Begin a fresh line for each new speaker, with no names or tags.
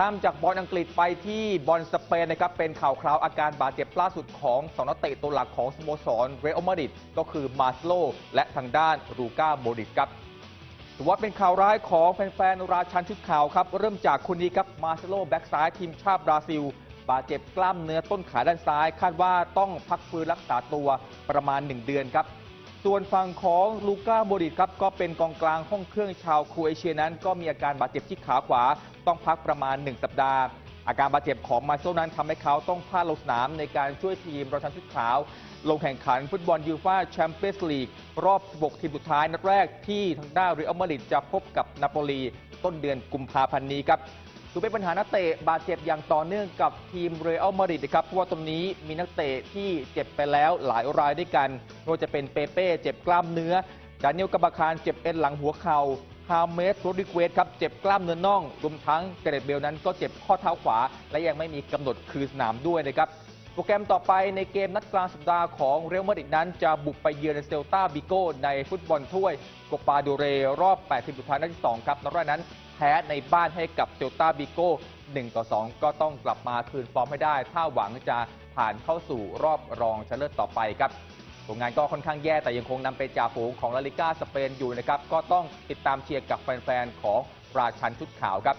ข้ามจากบอลอังกฤษไปที่บอลสเปนนะครับเป็นข่าวคราวอาการบาดเจ็บล่าสุดของสองนักเตะตัวหลักของสโมสรเรอัลมาดริดก็คือมาสโล และทางด้านรูก้าโมดิตครับถือว่าเป็นข่าวร้ายของแฟนๆราชันชุดขาวครับ เริ่มจากคนนี้ครับมาเซโลแบ็กซ้ายทีมชาติบราซิล บาดเจ็บกล้ามเนื้อต้นขาด้านซ้าย คาดว่าต้องพักฟื้นรักษาตัวประมาณ 1 เดือนครับ ส่วนฝั่งของลูก้าโมดริตครับก็เป็นกองกลางห้องเครื่องชาวครเอเชียนั้น ก็มีอาการบาดเจ็บที่ขาขวา ต้องพักประมาณ 1 สัปดาห์ อาการบาดเจ็บของมาเซโลนั้นทำให้เขาต้องพลาดลงสนามในการช่วยทีมราชันชุดขาว ลงแข่งขันฟุตบอลยูฟ่าแชมเปี้ยนส์ลีกรอบ 16 ทีมสุดท้ายนัดแรกที่ทางด้านเรอัลมาดริดจะพบกับนาโปลีต้นเดือนกุมภาพันธ์นี้ครับ ถือเป็นปัญหานักเตะบาดเจ็บอย่างต่อเนื่องกับทีมเรอัลมาดริดนะครับเพราะว่าตรงนี้มีนักเตะที่เจ็บไปแล้วหลายรายด้วยกันไม่ว่าจะเป็นเปเป้เจ็บกล้ามเนื้อดานิเอลกบาคารเจ็บเอ็นหลังหัวเข่าฮาเมสโรดริกวสครับเจ็บกล้ามเนื้อน่องรวมทั้งเกเรตเบลนั้นก็เจ็บข้อเท้าขวา และยังไม่มีกำหนดคืนสนามด้วยนะครับโปรแกรมต่อไปในเกมนัดกลางสัปดาห์ของเรอัลมาดริดนั้นจะบุกไปเยือนเซลตาบิโกในฟุตบอลถ้วยโกปาดูเรรอบ8ทีมสุดท้ายนัดที่2ครับนัดแรกนั้น แพ้ในบ้านให้กับเซลตาบิโก้1ต่อ 2 ก็ต้องกลับมาคืนฟอร์มให้ได้ ถ้าหวังจะผ่านเข้าสู่รอบรองชนะเลิศต่อไปครับผลงานก็ค่อนข้างแย่แต่ยังคงนำเป็นจ่าฝูงของลาลิก้าสเปนอยู่นะครับ ก็ต้องติดตามเชียร์กับแฟนๆของราชันชุดขาวครับ